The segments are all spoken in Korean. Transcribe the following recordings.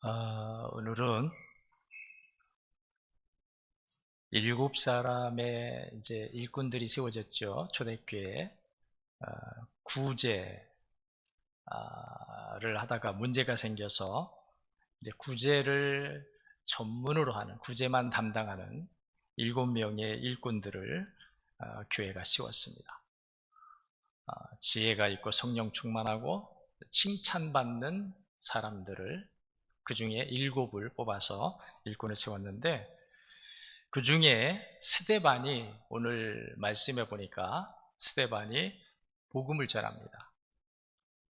어, 오늘은 일곱 사람의 이제 일꾼들이 세워졌죠. 초대교회에 어, 구제를 하다가 문제가 생겨서 이제 구제를 전문으로 하는 구제만 담당하는 일곱 명의 일꾼들을 어, 교회가 세웠습니다. 어, 지혜가 있고 성령 충만하고 칭찬받는 사람들을 그 중에 일곱을 뽑아서 일꾼을 세웠는데 그 중에 스데반이 오늘 말씀해 보니까 스데반이 복음을 전합니다.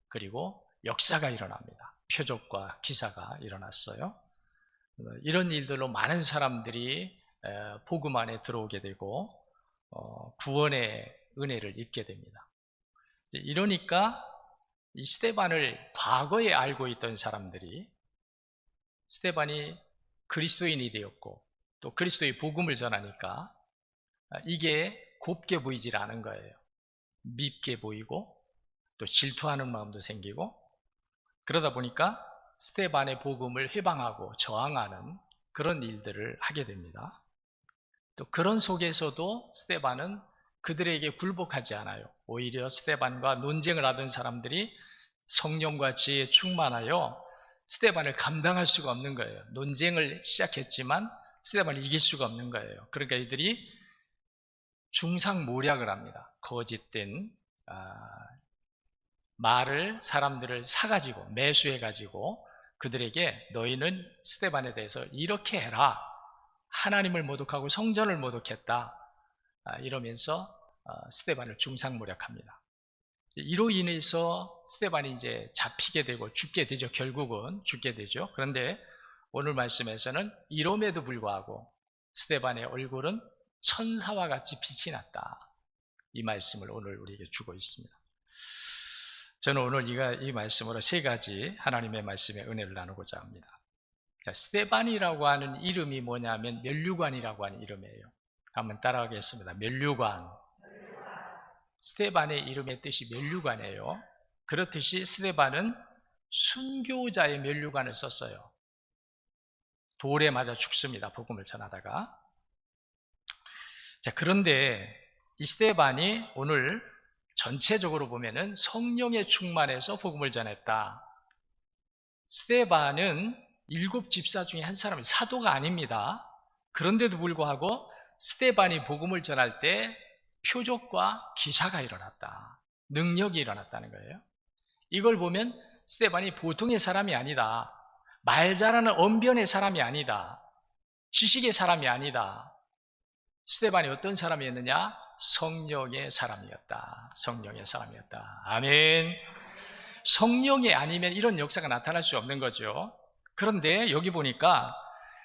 그리고 역사가 일어납니다. 표적과 기사가 일어났어요. 이런 일들로 많은 사람들이 복음 안에 들어오게 되고 어, 구원의 은혜를 입게 됩니다. 이러니까 이 스테반을 과거에 알고 있던 사람들이 스테반이 그리스도인이 되었고 또 그리스도의 복음을 전하니까 이게 곱게 보이질 않은 거예요. 밉게 보이고 또 질투하는 마음도 생기고 그러다 보니까 스테반의 복음을 회방하고 저항하는 그런 일들을 하게 됩니다. 또 그런 속에서도 스테반은 그들에게 굴복하지 않아요. 오히려 스테반과 논쟁을 하던 사람들이 성령과 지혜에 충만하여 스테반을 감당할 수가 없는 거예요. 논쟁을 시작했지만 스테반을 이길 수가 없는 거예요. 그러니까 이들이 중상모략을 합니다. 거짓된 아, 말을 사람들을 사가지고 매수해가지고 그들에게 너희는 스테반에 대해서 이렇게 해라. 하나님을 모독하고 성전을 모독했다. 아, 이러면서 어, 스테반을 중상모략합니다. 이로 인해서 스테반이 이제 잡히게 되고 죽게 되죠. 결국은 죽게 되죠. 그런데 오늘 말씀에서는 이럼에도 불구하고 스테반의 얼굴은 천사와 같이 빛이 났다. 이 말씀을 오늘 우리에게 주고 있습니다. 저는 오늘 이가, 이 말씀으로 세 가지 하나님의 말씀의 은혜를 나누고자 합니다. 그러니까 스테반이라고 하는 이름이 뭐냐면 멸류관이라고 하는 이름이에요. 한번 따라하겠습니다. 멸류관. 스테반의 이름의 뜻이 멸류관이에요. 그렇듯이 스테반은 순교자의 멸류관을 썼어요. 돌에 맞아 죽습니다. 복음을 전하다가. 자, 그런데 이 스테반이 오늘 전체적으로 보면은 성령의 충만해서 복음을 전했다. 스테반은 일곱 집사 중에 한 사람이 사도가 아닙니다. 그런데도 불구하고 스테반이 복음을 전할 때 표적과 기사가 일어났다. 능력이 일어났다는 거예요. 이걸 보면 스테반이 보통의 사람이 아니다. 말 잘하는 언변의 사람이 아니다. 지식의 사람이 아니다. 스테반이 어떤 사람이었느냐? 성령의 사람이었다. 성령의 사람이었다. 아멘. 성령이 아니면 이런 역사가 나타날 수 없는 거죠. 그런데 여기 보니까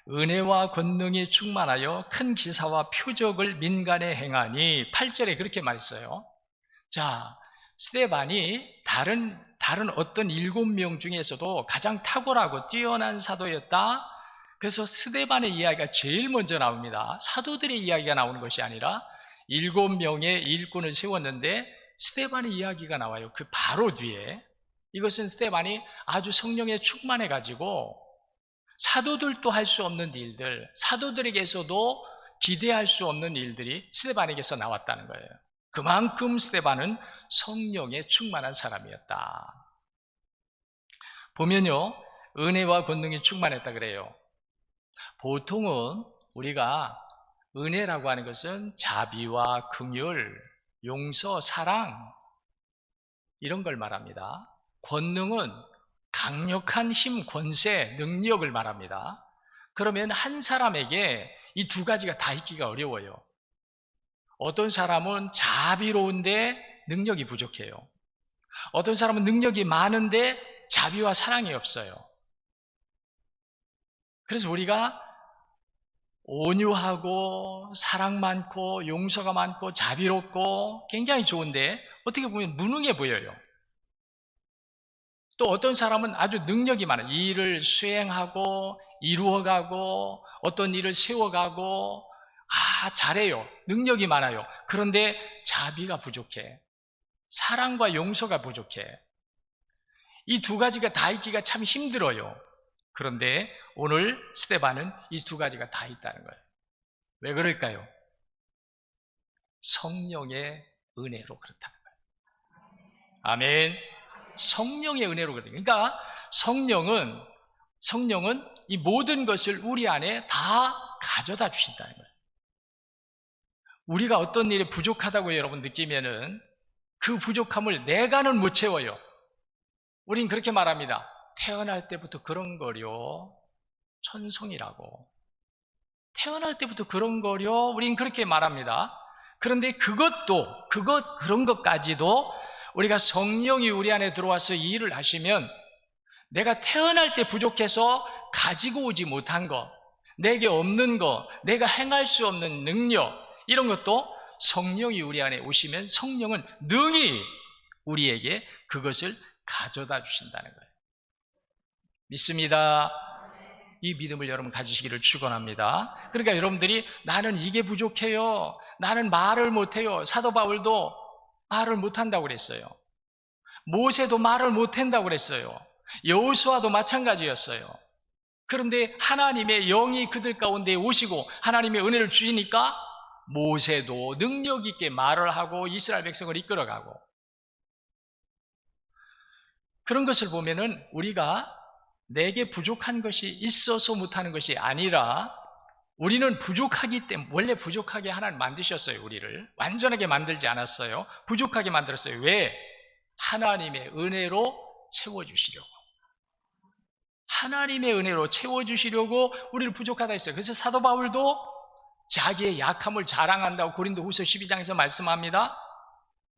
은혜와 권능이 충만하여 큰 기사와 표적을 민간에 행하니 8절에 그렇게 말했어요. 자, 스테반이 다른 다른 어떤 일곱 명 중에서도 가장 탁월하고 뛰어난 사도였다. 그래서 스테반의 이야기가 제일 먼저 나옵니다. 사도들의 이야기가 나오는 것이 아니라 일곱 명의 일꾼을 세웠는데 스테반의 이야기가 나와요. 그 바로 뒤에 이것은 스테반이 아주 성령에 충만해 가지고 사도들도 할 수 없는 일들, 사도들에게서도 기대할 수 없는 일들이 스테반에게서 나왔다는 거예요. 그만큼 스테반은 성령에 충만한 사람이었다. 보면요, 은혜와 권능이 충만했다 그래요. 보통은 우리가 은혜라고 하는 것은 자비와 긍휼, 용서, 사랑 이런 걸 말합니다. 권능은 강력한 힘, 권세, 능력을 말합니다. 그러면 한 사람에게 이 두 가지가 다 있기가 어려워요. 어떤 사람은 자비로운데 능력이 부족해요. 어떤 사람은 능력이 많은데 자비와 사랑이 없어요. 그래서 우리가 온유하고 사랑 많고 용서가 많고 자비롭고 굉장히 좋은데 어떻게 보면 무능해 보여요. 또 어떤 사람은 아주 능력이 많아요. 일을 수행하고 이루어가고 어떤 일을 세워가고 아 잘해요. 능력이 많아요. 그런데 자비가 부족해. 사랑과 용서가 부족해. 이 두 가지가 다 있기가 참 힘들어요. 그런데 오늘 스테반은 이 두 가지가 다 있다는 거예요. 왜 그럴까요? 성령의 은혜로 그렇다는 거예요. 아멘. 성령의 은혜로 그렇다. 그러니까 성령은 성령은 이 모든 것을 우리 안에 다 가져다 주신다는 거예요. 우리가 어떤 일이 부족하다고 여러분 느끼면은 그 부족함을 내가는 못 채워요. 우린 그렇게 말합니다. 태어날 때부터 그런 거려. 천성이라고. 태어날 때부터 그런 거려. 우린 그렇게 말합니다. 그런데 그것도, 그것, 그런 것까지도 우리가 성령이 우리 안에 들어와서 이 일을 하시면 내가 태어날 때 부족해서 가지고 오지 못한 것, 내게 없는 것, 내가 행할 수 없는 능력, 이런 것도 성령이 우리 안에 오시면 성령은 능히 우리에게 그것을 가져다 주신다는 거예요. 믿습니다. 이 믿음을 여러분 가지시기를 축원합니다. 그러니까 여러분들이 나는 이게 부족해요. 나는 말을 못해요. 사도 바울도 말을 못한다고 그랬어요. 모세도 말을 못한다고 그랬어요. 여호수아도 마찬가지였어요. 그런데 하나님의 영이 그들 가운데 오시고 하나님의 은혜를 주시니까 모세도 능력 있게 말을 하고 이스라엘 백성을 이끌어가고 그런 것을 보면은 우리가 내게 부족한 것이 있어서 못하는 것이 아니라 우리는 부족하기 때문에 원래 부족하게 하나님 만드셨어요 우리를. 완전하게 만들지 않았어요. 부족하게 만들었어요. 왜? 하나님의 은혜로 채워주시려고. 하나님의 은혜로 채워주시려고 우리를 부족하다 했어요. 그래서 사도 바울도 자기의 약함을 자랑한다고 고린도 후서 12장에서 말씀합니다.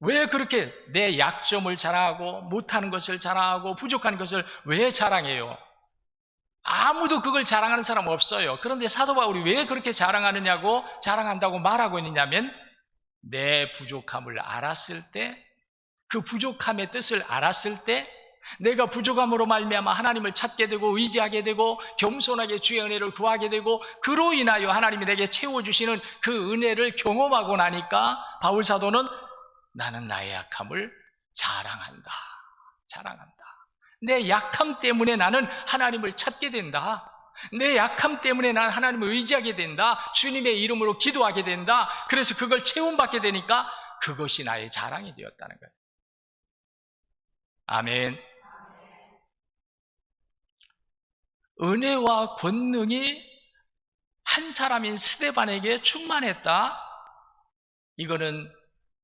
왜 그렇게 내 약점을 자랑하고 못하는 것을 자랑하고 부족한 것을 왜 자랑해요? 아무도 그걸 자랑하는 사람 없어요. 그런데 사도 바울이 왜 그렇게 자랑하느냐고 자랑한다고 말하고 있느냐면 내 부족함을 알았을 때 그 부족함의 뜻을 알았을 때 내가 부족함으로 말미암아 하나님을 찾게 되고 의지하게 되고 겸손하게 주의 은혜를 구하게 되고 그로 인하여 하나님이 내게 채워 주시는 그 은혜를 경험하고 나니까 바울 사도는 나는 나의 약함을 자랑한다. 자랑한다. 내 약함 때문에 나는 하나님을 찾게 된다. 내 약함 때문에 나는 하나님을 의지하게 된다. 주님의 이름으로 기도하게 된다. 그래서 그걸 체험받게 되니까 그것이 나의 자랑이 되었다는 거예요. 아멘. 은혜와 권능이 한 사람인 스데반에게 충만했다. 이거는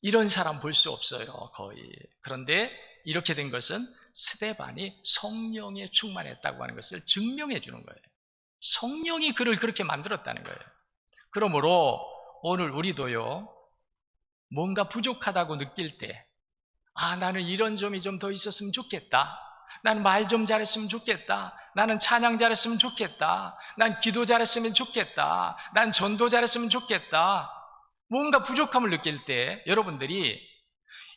이런 사람 볼 수 없어요, 거의. 그런데 이렇게 된 것은 스데반이 성령에 충만했다고 하는 것을 증명해 주는 거예요. 성령이 그를 그렇게 만들었다는 거예요. 그러므로 오늘 우리도요, 뭔가 부족하다고 느낄 때, 아, 나는 이런 점이 좀 더 있었으면 좋겠다. 난말좀 잘했으면 좋겠다. 나는 찬양 잘했으면 좋겠다. 난 기도 잘했으면 좋겠다. 난 전도 잘했으면 좋겠다. 뭔가 부족함을 느낄 때 여러분들이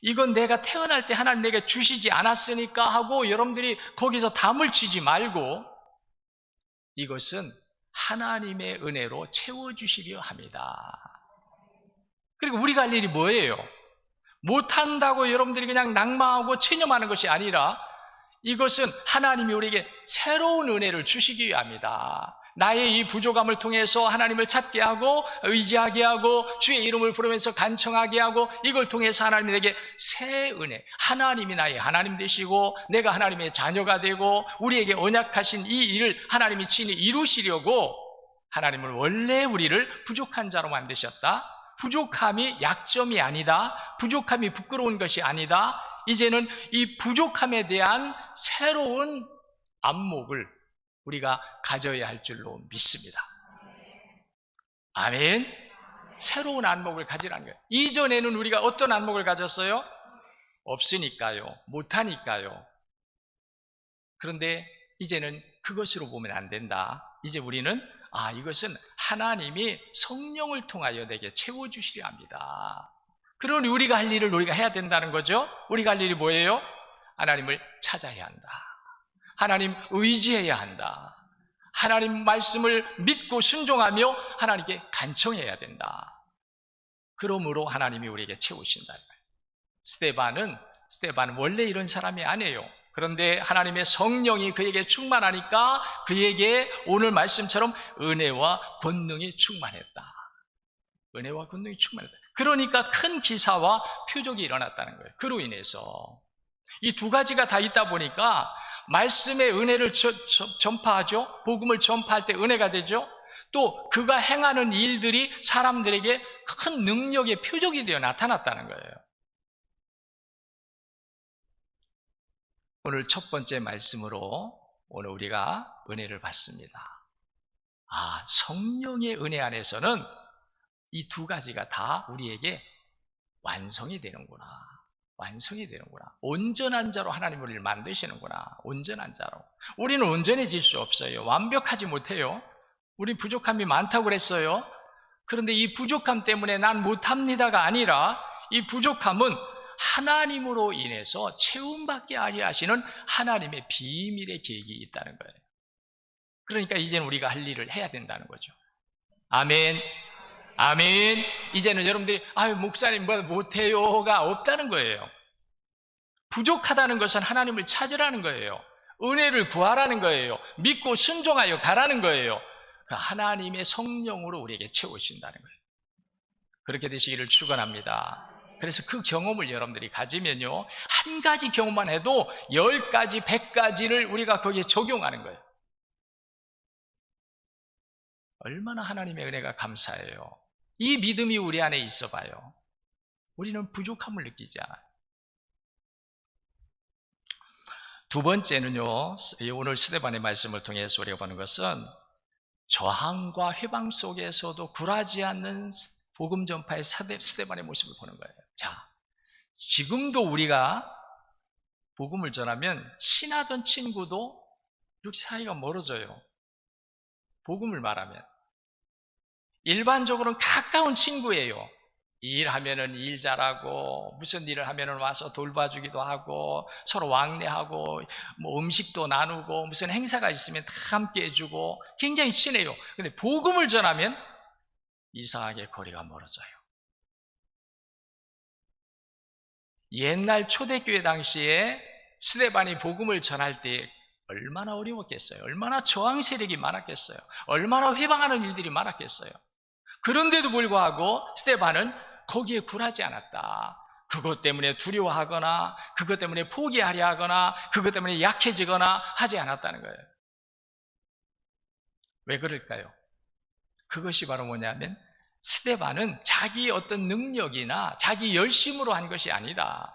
이건 내가 태어날 때 하나님 내게 주시지 않았으니까 하고 여러분들이 거기서 담을 치지 말고 이것은 하나님의 은혜로 채워주시려 합니다. 그리고 우리가 할 일이 뭐예요? 못한다고 여러분들이 그냥 낙마하고 체념하는 것이 아니라 이것은 하나님이 우리에게 새로운 은혜를 주시기 위함이다. 나의 이 부족함을 통해서 하나님을 찾게 하고 의지하게 하고 주의 이름을 부르면서 간청하게 하고 이걸 통해서 하나님이 내게 새 은혜 하나님이 나의 하나님 되시고 내가 하나님의 자녀가 되고 우리에게 언약하신 이 일을 하나님이 친히 이루시려고 하나님을 원래 우리를 부족한 자로 만드셨다. 부족함이 약점이 아니다. 부족함이 부끄러운 것이 아니다. 이제는 이 부족함에 대한 새로운 안목을 우리가 가져야 할 줄로 믿습니다. 아멘. 새로운 안목을 가지라는 거예요. 이전에는 우리가 어떤 안목을 가졌어요? 없으니까요. 못하니까요. 그런데 이제는 그것으로 보면 안 된다. 이제 우리는 아, 이것은 하나님이 성령을 통하여 내게 채워주시려 합니다. 그러니 우리가 할 일을 우리가 해야 된다는 거죠. 우리가 할 일이 뭐예요? 하나님을 찾아야 한다. 하나님 의지해야 한다. 하나님 말씀을 믿고 순종하며 하나님께 간청해야 된다. 그러므로 하나님이 우리에게 채우신다. 스테반은 스테반은 원래 이런 사람이 아니에요. 그런데 하나님의 성령이 그에게 충만하니까 그에게 오늘 말씀처럼 은혜와 권능이 충만했다. 은혜와 권능이 충만했다. 그러니까 큰 기사와 표적이 일어났다는 거예요. 그로 인해서. 이 두 가지가 다 있다 보니까 말씀의 은혜를 저- 저- 전파하죠. 복음을 전파할 때 은혜가 되죠. 또 그가 행하는 일들이 사람들에게 큰 능력의 표적이 되어 나타났다는 거예요. 오늘 첫 번째 말씀으로 오늘 우리가 은혜를 받습니다. 아, 성령의 은혜 안에서는 이 두 가지가 다 우리에게 완성이 되는구나. 완성이 되는구나. 온전한 자로 하나님 우리를 만드시는구나. 온전한 자로. 우리는 온전해질 수 없어요. 완벽하지 못해요. 우리 부족함이 많다고 그랬어요. 그런데 이 부족함 때문에 난 못합니다가 아니라 이 부족함은 하나님으로 인해서 채움받게 하려 하시는 하나님의 비밀의 계획이 있다는 거예요. 그러니까 이제는 우리가 할 일을 해야 된다는 거죠. 아멘. 아멘. 이제는 여러분들이 아유 목사님 뭐 못해요가 없다는 거예요. 부족하다는 것은 하나님을 찾으라는 거예요. 은혜를 구하라는 거예요. 믿고 순종하여 가라는 거예요. 그 하나님의 성령으로 우리에게 채우신다는 거예요. 그렇게 되시기를 축원합니다. 그래서 그 경험을 여러분들이 가지면요 한 가지 경험만 해도 열 가지, 백 가지를 우리가 거기에 적용하는 거예요. 얼마나 하나님의 은혜가 감사해요. 이 믿음이 우리 안에 있어 봐요. 우리는 부족함을 느끼지 않아요. 두 번째는요, 오늘 스데반의 말씀을 통해서 우리가 보는 것은 저항과 회방 속에서도 굴하지 않는 복음 전파의 사대, 스데반의 모습을 보는 거예요. 자, 지금도 우리가 복음을 전하면 친하던 친구도 이렇게 사이가 멀어져요. 복음을 말하면. 일반적으로는 가까운 친구예요. 일하면은 일 잘하고 무슨 일을 하면은 와서 돌봐주기도 하고 서로 왕래하고 뭐 음식도 나누고 무슨 행사가 있으면 다 함께 해주고 굉장히 친해요. 근데 복음을 전하면 이상하게 거리가 멀어져요. 옛날 초대교회 당시에 스데반이 복음을 전할 때 얼마나 어려웠겠어요. 얼마나 저항 세력이 많았겠어요. 얼마나 회방하는 일들이 많았겠어요. 그런데도 불구하고 스테반은 거기에 굴하지 않았다. 그것 때문에 두려워하거나 그것 때문에 포기하려 하거나 그것 때문에 약해지거나 하지 않았다는 거예요. 왜 그럴까요? 그것이 바로 뭐냐면 스테반은 자기 어떤 능력이나 자기 열심으로 한 것이 아니다.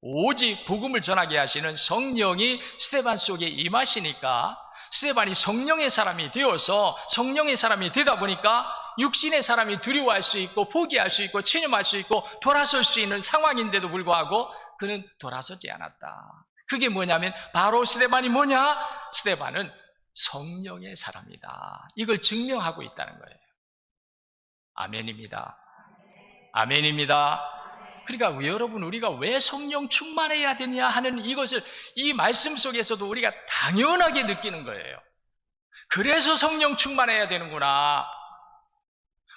오직 복음을 전하게 하시는 성령이 스테반 속에 임하시니까 스테반이 성령의 사람이 되어서 성령의 사람이 되다 보니까 육신의 사람이 두려워할 수 있고 포기할 수 있고 체념할 수 있고 돌아설 수 있는 상황인데도 불구하고 그는 돌아서지 않았다. 그게 뭐냐면 바로 스테반이 뭐냐? 스테반은 성령의 사람이다. 이걸 증명하고 있다는 거예요. 아멘입니다. 아멘입니다. 그러니까 여러분 우리가 왜 성령 충만해야 되냐 하는 이것을 이 말씀 속에서도 우리가 당연하게 느끼는 거예요. 그래서 성령 충만해야 되는구나.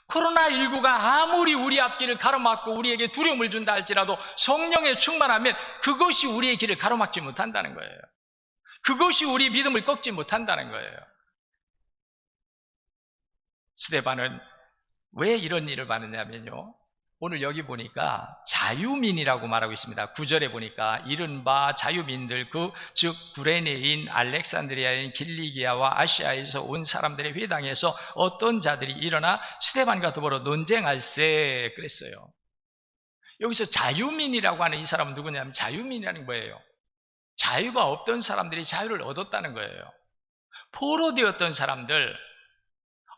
코로나19가 아무리 우리 앞길을 가로막고 우리에게 두려움을 준다 할지라도 성령에 충만하면 그것이 우리의 길을 가로막지 못한다는 거예요. 그것이 우리 믿음을 꺾지 못한다는 거예요. 스테반은 왜 이런 일을 받느냐면요. 오늘 여기 보니까 자유민이라고 말하고 있습니다. 구절에 보니까 이른바 자유민들 그 즉 구레네인 알렉산드리아인 길리기아와 아시아에서 온 사람들의 회당에서 어떤 자들이 일어나 스테반과 더불어 논쟁할세 그랬어요. 여기서 자유민이라고 하는 이 사람은 누구냐면 자유민이라는 거예요. 자유가 없던 사람들이 자유를 얻었다는 거예요. 포로되었던 사람들,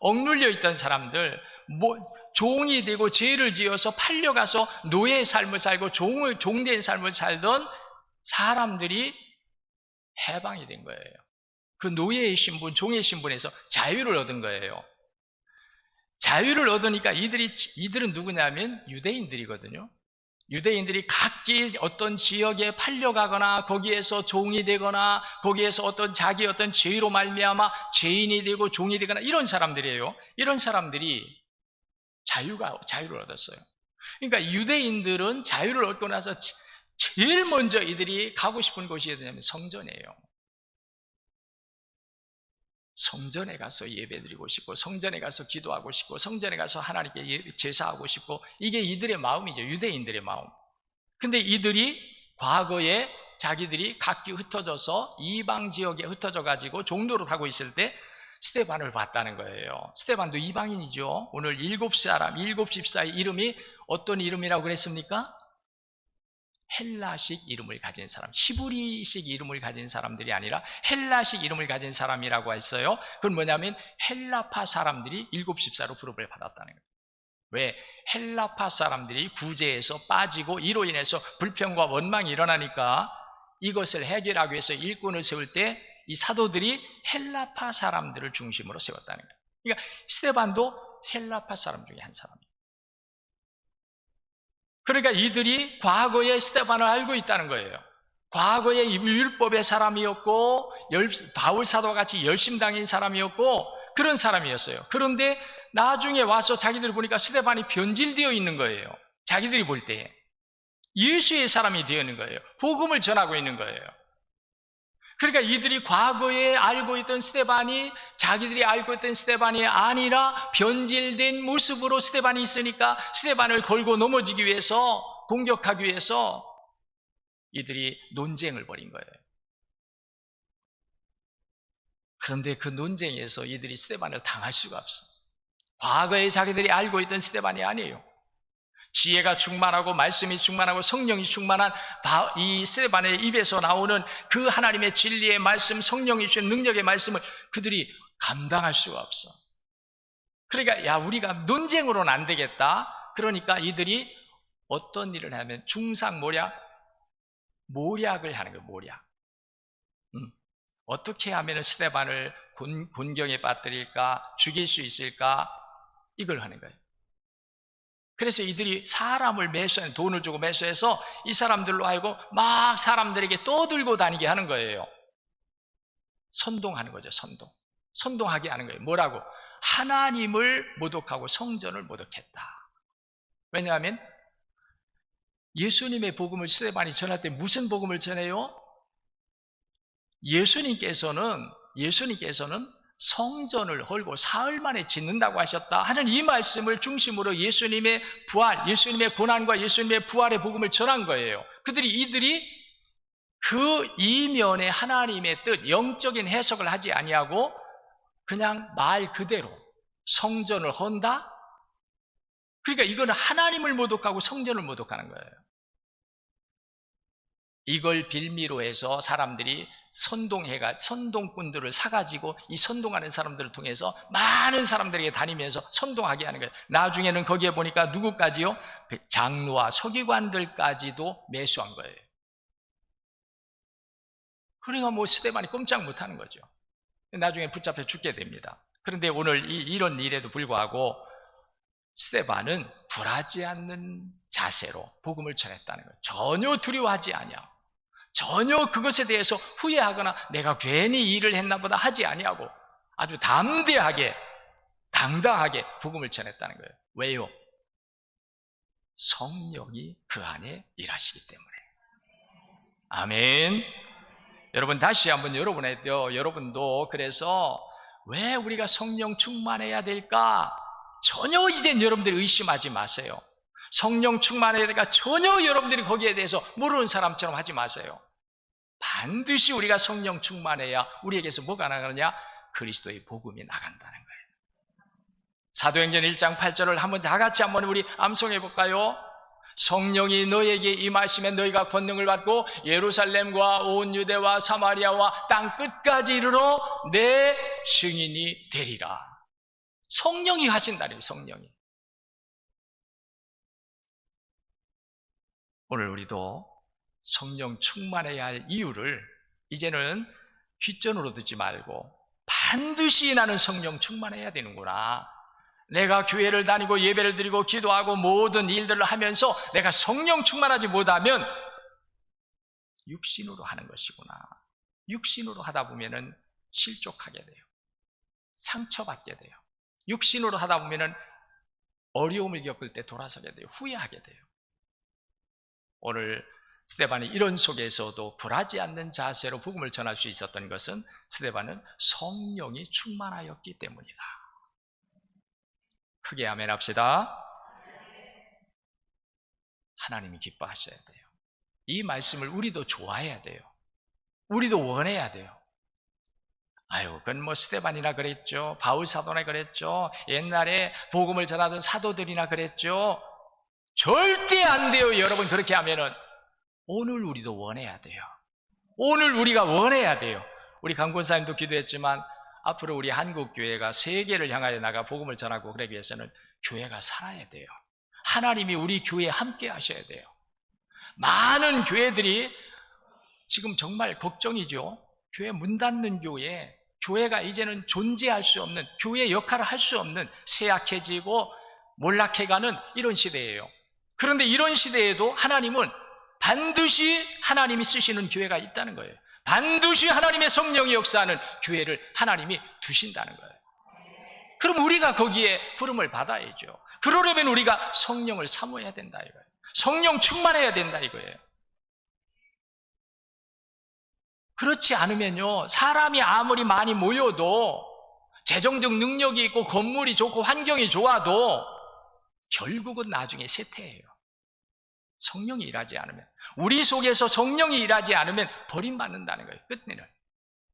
억눌려 있던 사람들, 뭐 종이 되고 죄를 지어서 팔려가서 노예의 삶을 살고 종을 종된 삶을 살던 사람들이 해방이 된 거예요. 그 노예의 신분, 종의 신분에서 자유를 얻은 거예요. 자유를 얻으니까 이들이 이들은 누구냐면 유대인들이거든요. 유대인들이 각기 어떤 지역에 팔려가거나 거기에서 종이 되거나 거기에서 어떤 자기 어떤 죄로 말미암아 죄인이 되고 종이 되거나 이런 사람들이에요. 이런 사람들이 자유가 자유를 얻었어요. 그러니까 유대인들은 자유를 얻고 나서 제일 먼저 이들이 가고 싶은 곳이 어디냐면 성전이에요. 성전에 가서 예배드리고 싶고 성전에 가서 기도하고 싶고 성전에 가서 하나님께 예- 제사하고 싶고 이게 이들의 마음이죠. 유대인들의 마음. 근데 이들이 과거에 자기들이 각기 흩어져서 이방 지역에 흩어져 가지고 종로로 가고 있을 때 스테반을 봤다는 거예요. 스테반도 이방인이죠. 오늘 일곱 사람, 일곱 집사의 이름이 어떤 이름이라고 그랬습니까? 헬라식 이름을 가진 사람, 히브리식 이름을 가진 사람들이 아니라 헬라식 이름을 가진 사람이라고 했어요. 그건 뭐냐면 헬라파 사람들이 일곱 집사로 부름을 받았다는 거예요. 왜? 헬라파 사람들이 구제에서 빠지고 이로 인해서 불평과 원망이 일어나니까 이것을 해결하기 위해서 일꾼을 세울 때 이 사도들이 헬라파 사람들을 중심으로 세웠다는 거예요. 그러니까 스테반도 헬라파 사람 중에 한 사람이에요. 그러니까 이들이 과거의 스테반을 알고 있다는 거예요. 과거의 율법의 사람이었고 열- 바울 사도와 같이 열심당인 사람이었고 그런 사람이었어요. 그런데 나중에 와서 자기들 보니까 스테반이 변질되어 있는 거예요. 자기들이 볼 때. 예수의 사람이 되어 있는 거예요. 복음을 전하고 있는 거예요. 그러니까 이들이 과거에 알고 있던 스테반이 자기들이 알고 있던 스테반이 아니라 변질된 모습으로 스테반이 있으니까 스테반을 걸고 넘어지기 위해서 공격하기 위해서 이들이 논쟁을 벌인 거예요. 그런데 그 논쟁에서 이들이 스테반을 당할 수가 없어. 과거에 자기들이 알고 있던 스테반이 아니에요. 지혜가 충만하고 말씀이 충만하고 성령이 충만한 바- 이 스테반의 입에서 나오는 그 하나님의 진리의 말씀, 성령이 주신 능력의 말씀을 그들이 감당할 수가 없어. 그러니까 야 우리가 논쟁으로는 안 되겠다. 그러니까 이들이 어떤 일을 하면 중상모략, 모략을 하는 거예요. 모략. 음. 어떻게 하면 스테반을 곤, 곤경에 빠뜨릴까, 죽일 수 있을까 이걸 하는 거예요. 그래서 이들이 사람을 매수해 돈을 주고 매수해서 이 사람들로 하여금 막 사람들에게 떠들고 다니게 하는 거예요. 선동하는 거죠, 선동. 선동하게 하는 거예요. 뭐라고? 하나님을 모독하고 성전을 모독했다. 왜냐하면 예수님의 복음을 스테반이 전할 때 무슨 복음을 전해요? 예수님께서는 예수님께서는 성전을 헐고 사흘 만에 짓는다고 하셨다 하는 이 말씀을 중심으로 예수님의 부활, 예수님의 고난과 예수님의 부활의 복음을 전한 거예요. 그들이 이들이 그 이면에 하나님의 뜻, 영적인 해석을 하지 아니하고 그냥 말 그대로 성전을 헌다? 그러니까 이거는 하나님을 모독하고 성전을 모독하는 거예요. 이걸 빌미로 해서 사람들이 선동해가 선동꾼들을 사가지고 이 선동하는 사람들을 통해서 많은 사람들에게 다니면서 선동하게 하는 거예요. 나중에는 거기에 보니까 누구까지요? 장로와 서기관들까지도 매수한 거예요. 그러니까 뭐 스테반이 꼼짝 못하는 거죠. 나중에 붙잡혀 죽게 됩니다. 그런데 오늘 이, 이런 일에도 불구하고 스테반은 굴하지 않는 자세로 복음을 전했다는 거예요. 전혀 두려워하지 아니하고 전혀 그것에 대해서 후회하거나 내가 괜히 일을 했나 보다 하지 아니하고 아주 담대하게 당당하게 복음을 전했다는 거예요. 왜요? 성령이 그 안에 일하시기 때문에. 아멘. 여러분 다시 한번 여러분에도 여러분도 그래서 왜 우리가 성령 충만해야 될까? 전혀 이젠 여러분들이 의심하지 마세요. 성령 충만해야 될까? 전혀 여러분들이 거기에 대해서 모르는 사람처럼 하지 마세요. 반드시 우리가 성령 충만해야 우리에게서 뭐가 나가느냐? 그리스도의 복음이 나간다는 거예요. 사도행전 1장 8절을 한번 다 같이 한번 우리 암송해 볼까요? 성령이 너에게 임하시면 너희가 권능을 받고 예루살렘과 온 유대와 사마리아와 땅 끝까지 이르러 내 증인이 되리라. 성령이 하신다는 성령이. 오늘 우리도 성령 충만해야 할 이유를 이제는 귓전으로 듣지 말고 반드시 나는 성령 충만해야 되는구나. 내가 교회를 다니고 예배를 드리고 기도하고 모든 일들을 하면서 내가 성령 충만하지 못하면 육신으로 하는 것이구나. 육신으로 하다 보면은 실족하게 돼요. 상처받게 돼요. 육신으로 하다 보면은 어려움을 겪을 때 돌아서게 돼요. 후회하게 돼요. 오늘 스테반이 이런 속에서도 굴하지 않는 자세로 복음을 전할 수 있었던 것은 스테반은 성령이 충만하였기 때문이다. 크게 아멘 합시다. 하나님이 기뻐하셔야 돼요. 이 말씀을 우리도 좋아해야 돼요. 우리도 원해야 돼요. 아유, 그건 뭐 스테반이나 그랬죠. 바울 사도나 그랬죠. 옛날에 복음을 전하던 사도들이나 그랬죠. 절대 안 돼요. 여러분 그렇게 하면은 오늘 우리도 원해야 돼요. 오늘 우리가 원해야 돼요. 우리 강권사님도 기도했지만 앞으로 우리 한국 교회가 세계를 향하여 나가 복음을 전하고 그러기 위해서는 교회가 살아야 돼요. 하나님이 우리 교회에 함께 하셔야 돼요. 많은 교회들이 지금 정말 걱정이죠. 교회 문 닫는 교회, 교회가 이제는 존재할 수 없는, 교회 역할을 할 수 없는 쇠약해지고 몰락해가는 이런 시대예요. 그런데 이런 시대에도 하나님은 반드시 하나님이 쓰시는 교회가 있다는 거예요. 반드시 하나님의 성령이 역사하는 교회를 하나님이 두신다는 거예요. 그럼 우리가 거기에 부름을 받아야죠. 그러려면 우리가 성령을 사모해야 된다 이거예요. 성령 충만해야 된다 이거예요. 그렇지 않으면요, 사람이 아무리 많이 모여도 재정적 능력이 있고 건물이 좋고 환경이 좋아도 결국은 나중에 쇠퇴해요. 성령이 일하지 않으면. 우리 속에서 성령이 일하지 않으면 버림받는다는 거예요. 끝내는.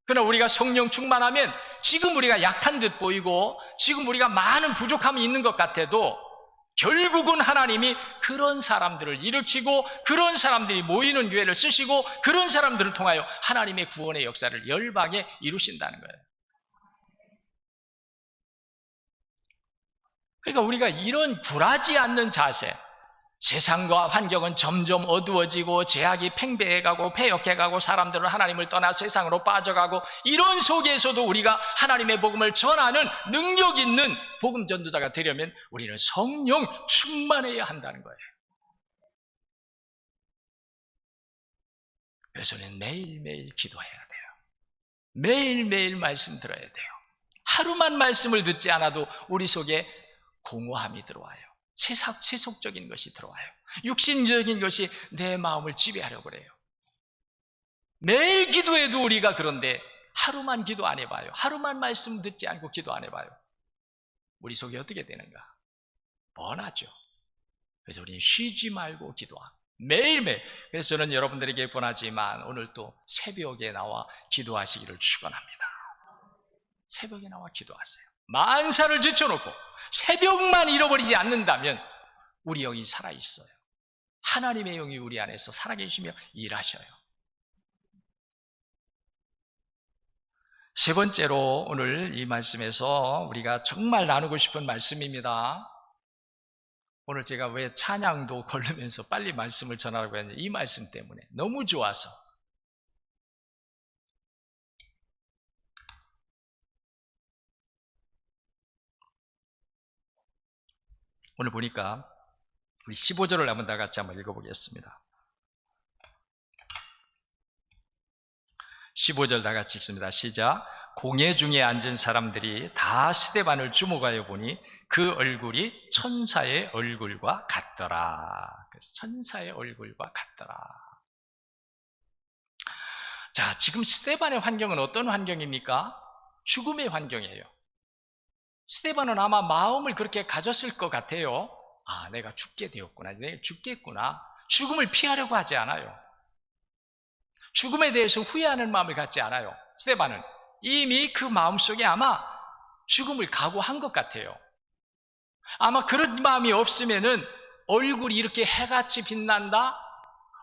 그러나 우리가 성령 충만하면 지금 우리가 약한 듯 보이고 지금 우리가 많은 부족함이 있는 것 같아도 결국은 하나님이 그런 사람들을 일으키고 그런 사람들이 모이는 교회를 쓰시고 그런 사람들을 통하여 하나님의 구원의 역사를 열방에 이루신다는 거예요. 그러니까 우리가 이런 굴하지 않는 자세, 세상과 환경은 점점 어두워지고 제약이 팽배해가고 폐역해가고 사람들은 하나님을 떠나 세상으로 빠져가고 이런 속에서도 우리가 하나님의 복음을 전하는 능력 있는 복음 전도자가 되려면 우리는 성령 충만해야 한다는 거예요. 그래서 우리는 매일매일 기도해야 돼요. 매일매일 말씀 들어야 돼요. 하루만 말씀을 듣지 않아도 우리 속에 공허함이 들어와요. 세상, 세속적인 것이 들어와요. 육신적인 것이 내 마음을 지배하려고 그래요. 매일 기도해도 우리가 그런데 하루만 기도 안 해봐요. 하루만 말씀 듣지 않고 기도 안 해봐요. 우리 속에 어떻게 되는가? 뻔하죠. 그래서 우리는 쉬지 말고 기도하고 매일매일 그래서 저는 여러분들에게 권하지만 오늘 또 새벽에 나와 기도하시기를 축원합니다. 새벽에 나와 기도하세요. 만사를 제쳐놓고 새벽만 잃어버리지 않는다면 우리 영이 살아있어요. 하나님의 영이 우리 안에서 살아계시며 일하셔요. 세 번째로 오늘 이 말씀에서 우리가 정말 나누고 싶은 말씀입니다. 오늘 제가 왜 찬양도 걸르면서 빨리 말씀을 전하라고 했는지 이 말씀 때문에 너무 좋아서 오늘 보니까 우리 15절을 한번 다 같이 한번 읽어보겠습니다. 15절 다 같이 읽습니다. 시작. 공회 중에 앉은 사람들이 다 스테반을 주목하여 보니 그 얼굴이 천사의 얼굴과 같더라. 그래서 천사의 얼굴과 같더라. 자, 지금 스테반의 환경은 어떤 환경입니까? 죽음의 환경이에요. 스테반은 아마 마음을 그렇게 가졌을 것 같아요. 아, 내가 죽게 되었구나. 내가 죽겠구나. 죽음을 피하려고 하지 않아요. 죽음에 대해서 후회하는 마음을 갖지 않아요. 스테반은 이미 그 마음속에 아마 죽음을 각오한 것 같아요. 아마 그런 마음이 없으면은 얼굴이 이렇게 해같이 빛난다?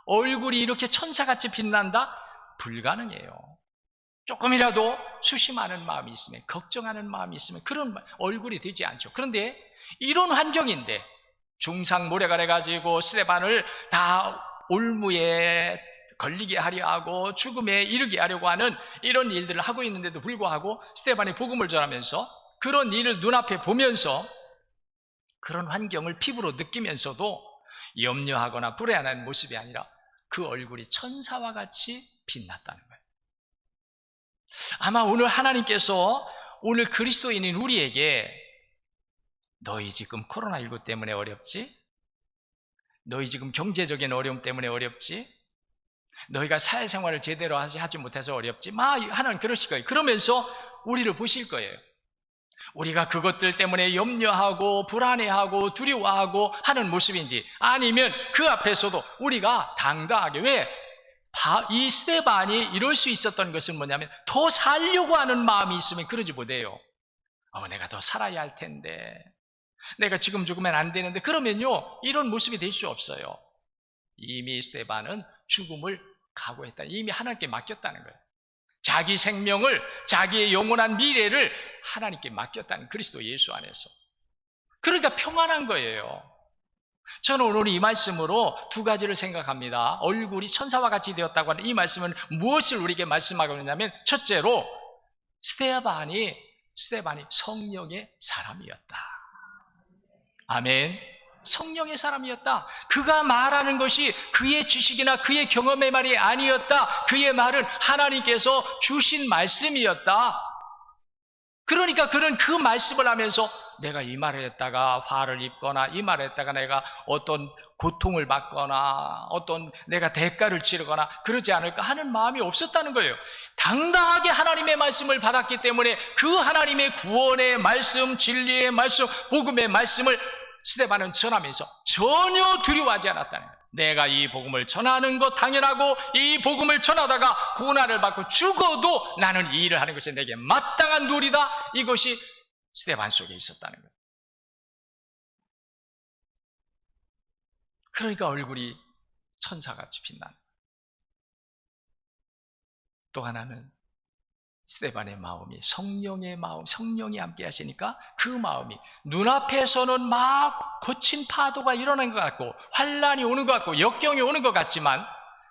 얼굴이 이렇게 천사같이 빛난다? 불가능해요. 조금이라도 수심하는 마음이 있으면, 걱정하는 마음이 있으면 그런 얼굴이 되지 않죠. 그런데 이런 환경인데 중상 모래가 돼가지고 스테반을 다 올무에 걸리게 하려 하고 죽음에 이르게 하려고 하는 이런 일들을 하고 있는데도 불구하고 스테반이 복음을 전하면서 그런 일을 눈앞에 보면서 그런 환경을 피부로 느끼면서도 염려하거나 불안한 모습이 아니라 그 얼굴이 천사와 같이 빛났다는 거예요. 아마 오늘 하나님께서 오늘 그리스도인인 우리에게 너희 지금 코로나19 때문에 어렵지? 너희 지금 경제적인 어려움 때문에 어렵지? 너희가 사회생활을 제대로 하지 못해서 어렵지. 마 하나님 그러실 거예요. 그러면서 우리를 보실 거예요. 우리가 그것들 때문에 염려하고 불안해하고 두려워하고 하는 모습인지 아니면 그 앞에서도 우리가 당당하게 왜? 바- 이 스테반이 이럴 수 있었던 것은 뭐냐면 더 살려고 하는 마음이 있으면 그러지 못해요. 어, 내가 더 살아야 할 텐데. 내가 지금 죽으면 안 되는데 그러면요 이런 모습이 될 수 없어요. 이미 스테반은 죽음을 각오했다. 이미 하나님께 맡겼다는 거예요. 자기 생명을 자기의 영원한 미래를 하나님께 맡겼다는 그리스도 예수 안에서. 그러니까 평안한 거예요. 저는 오늘 이 말씀으로 두 가지를 생각합니다. 얼굴이 천사와 같이 되었다고 하는 이 말씀은 무엇을 우리에게 말씀하고 있냐면 첫째로 스테반이 스테반이 성령의 사람이었다. 아멘. 성령의 사람이었다. 그가 말하는 것이 그의 지식이나 그의 경험의 말이 아니었다. 그의 말은 하나님께서 주신 말씀이었다. 그러니까 그는 그 말씀을 하면서 내가 이 말을 했다가 화를 입거나 이 말을 했다가 내가 어떤 고통을 받거나 어떤 내가 대가를 치르거나 그러지 않을까 하는 마음이 없었다는 거예요. 당당하게 하나님의 말씀을 받았기 때문에 그 하나님의 구원의 말씀, 진리의 말씀, 복음의 말씀을 스테반은 전하면서 전혀 두려워하지 않았다는 거예요. 내가 이 복음을 전하는 것 당연하고 이 복음을 전하다가 고난을 받고 죽어도 나는 이 일을 하는 것이 내게 마땅한 도리다. 이것이 스테반 속에 있었다는 거예요. 그러니까 얼굴이 천사같이 빛나는 거예요. 또 하나는 스테반의 마음이 성령의 마음, 성령이 함께 하시니까 그 마음이 눈앞에서는 막 거친 파도가 일어나는 것 같고 환란이 오는 것 같고 역경이 오는 것 같지만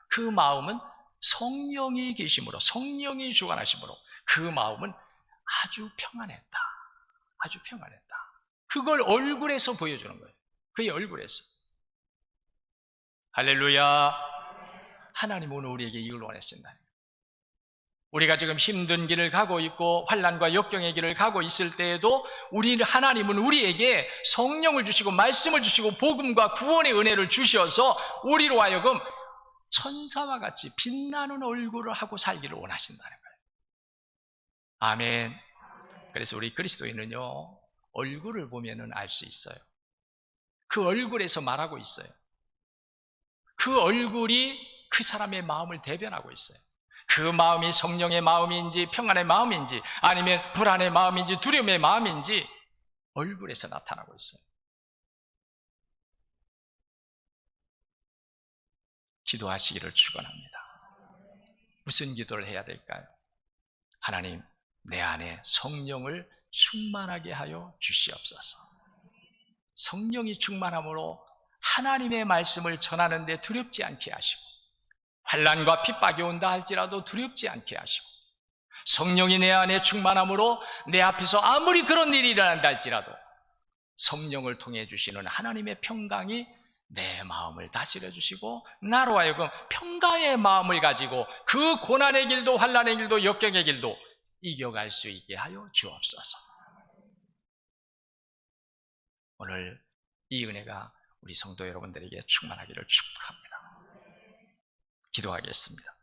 그 마음은 성령이 계심으로 성령이 주관하심으로 그 마음은 아주 평안했다. 아주 평안했다. 그걸 얼굴에서 보여주는 거예요. 그의 얼굴에서. 할렐루야. 하나님 오늘 우리에게 이걸 원하신다. 우리가 지금 힘든 길을 가고 있고 환란과 역경의 길을 가고 있을 때에도 우리 하나님은 우리에게 성령을 주시고 말씀을 주시고 복음과 구원의 은혜를 주셔서 우리로 하여금 천사와 같이 빛나는 얼굴을 하고 살기를 원하신다는 거예요. 아멘. 그래서 우리 그리스도인은요 얼굴을 보면은 알 수 있어요. 그 얼굴에서 말하고 있어요. 그 얼굴이 그 사람의 마음을 대변하고 있어요. 그 마음이 성령의 마음인지 평안의 마음인지 아니면 불안의 마음인지 두려움의 마음인지 얼굴에서 나타나고 있어요. 기도하시기를 축원합니다. 무슨 기도를 해야 될까요? 하나님, 내 안에 성령을 충만하게 하여 주시옵소서. 성령이 충만함으로 하나님의 말씀을 전하는데 두렵지 않게 하시고 환란과 핍박이 온다 할지라도 두렵지 않게 하시고 성령이 내 안에 충만함으로 내 앞에서 아무리 그런 일이 일어난다 할지라도 성령을 통해 주시는 하나님의 평강이 내 마음을 다스려 주시고 나로 하여금 평강의 마음을 가지고 그 고난의 길도 환란의 길도 역경의 길도 이겨갈 수 있게 하여 주옵소서. 오늘 이 은혜가 우리 성도 여러분들에게 충만하기를 축복합니다. 기도하겠습니다.